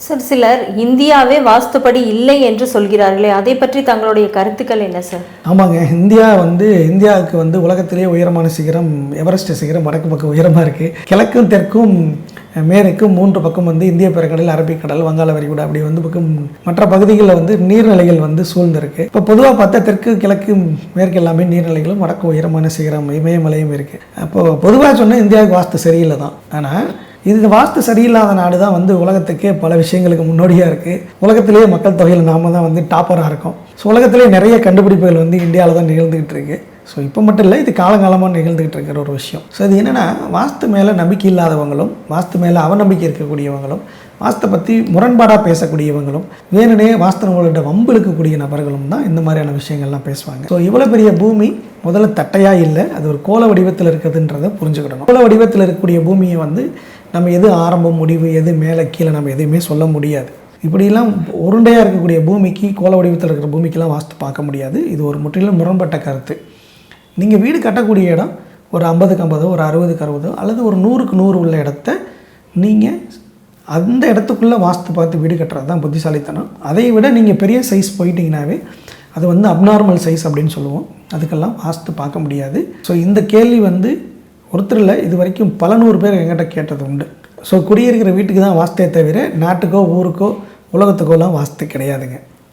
Sir சிலர் இந்தியாவே வாஸ்துப்படி இல்லை என்று சொல்கிறார்களே அதை பற்றி தங்களுடைய கருத்துக்கள் என்ன சார்? ஆமாங்க இந்தியா வந்து இந்தியாவுக்கு வந்து உலகத்திலேயே உயரமான சிகரம் எவரெஸ்ட் சிகரம் வடக்கு பக்கம் உயரமாக இருக்குது கிழக்கும் தெற்கும் மேற்கும் மூன்று பக்கம் வந்து இந்திய பெருங்கடல் அரபிக்கடல் வங்காள விரிகுடா அப்படி வந்து பக்கம் மற்ற பகுதிகளில் வந்து நீர்நிலைகள் வந்து சூழ்ந்திருக்கு. இப்போ பொதுவாக பார்த்தா தெற்கு கிழக்கு மேற்கு எல்லாமே நீர்நிலைகளும் வடக்கு உயரமான சிகரம் இமயமலையும் இருக்குது அப்போது பொதுவாக சொன்னால் இந்தியாவுக்கு வாஸ்து சரியில்லை தான் ஆனால் இது வாஸ்து சரியில்லாத நாடு தான் வந்து உலகத்துக்கே பல விஷயங்களுக்கு முன்னோடியாக இருக்குது உலகத்திலேயே மக்கள் தொகையில் நாம தான் வந்து டாப்பராக இருக்கோம். ஸோ உலகத்திலேயே நிறைய கண்டுபிடிப்புகள் வந்து இந்தியாவில் தான் நிகழ்ந்துகிட்டு இருக்கு. ஸோ இப்போ மட்டும் இல்லை இது காலங்காலமாக நிகழ்ந்துகிட்டு இருக்கிற ஒரு விஷயம். ஸோ இது என்னென்னா வாஸ்து மேலே நம்பிக்கை இல்லாதவங்களும் வாஸ்து மேலே அவநம்பிக்கை இருக்கக்கூடியவங்களும் வாஸ்தை பற்றி முரண்பாடாக பேசக்கூடியவங்களும் வேணுனே வாஸ்து நூல்கிட்ட வம்பு இருக்கக்கூடிய நபர்களும் தான் இந்த மாதிரியான விஷயங்கள்லாம் பேசுவாங்க. ஸோ இவ்வளோ பெரிய பூமி முதல்ல தட்டையாக இல்லை அது ஒரு கோல வடிவத்தில் இருக்குதுன்றதை புரிஞ்சுக்கிடணும் கோல வடிவத்தில் இருக்கக்கூடிய பூமியை வந்து நம்ம எது ஆரம்பம் முடிவு எது மேலே கீழே நம்ம எதையுமே சொல்ல முடியாது. இப்படிலாம் உருண்டையாக இருக்கக்கூடிய பூமிக்கு கோல வடிவத்தில் இருக்கிற பூமிக்கெல்லாம் வாஸ்து பார்க்க முடியாது. இது ஒரு முற்றிலும் முரண்பட்ட கருத்து. நீங்கள் வீடு கட்டக்கூடிய இடம் ஒரு ஐம்பதுக்கு ஐம்பதோ ஒரு அறுபதுக்கு அறுபதோ அல்லது ஒரு நூறுக்கு நூறு உள்ள இடத்த நீங்கள் அந்த இடத்துக்குள்ளே வாஸ்து பார்த்து வீடு கட்டுறது தான் புத்திசாலித்தனம். அதை விட நீங்கள் பெரிய சைஸ் போயிட்டீங்கனாவே அது வந்து அப்நார்மல் சைஸ் அப்படின்னு சொல்லுவோம். அதுக்கெல்லாம் வாஸ்து பார்க்க முடியாது. ஸோ இந்த கேள்வி வந்து ஒருத்தர் இல்லை இது வரைக்கும் பல நூறு பேர் எங்கிட்ட கேட்டது உண்டு. ஸோ குடியிருக்கிற வீட்டுக்கு தான் வாஸ்தே தவிர நாட்டுக்கோ ஊருக்கோ உலகத்துக்கோலாம் வாஸ்து கிடையாதுங்க.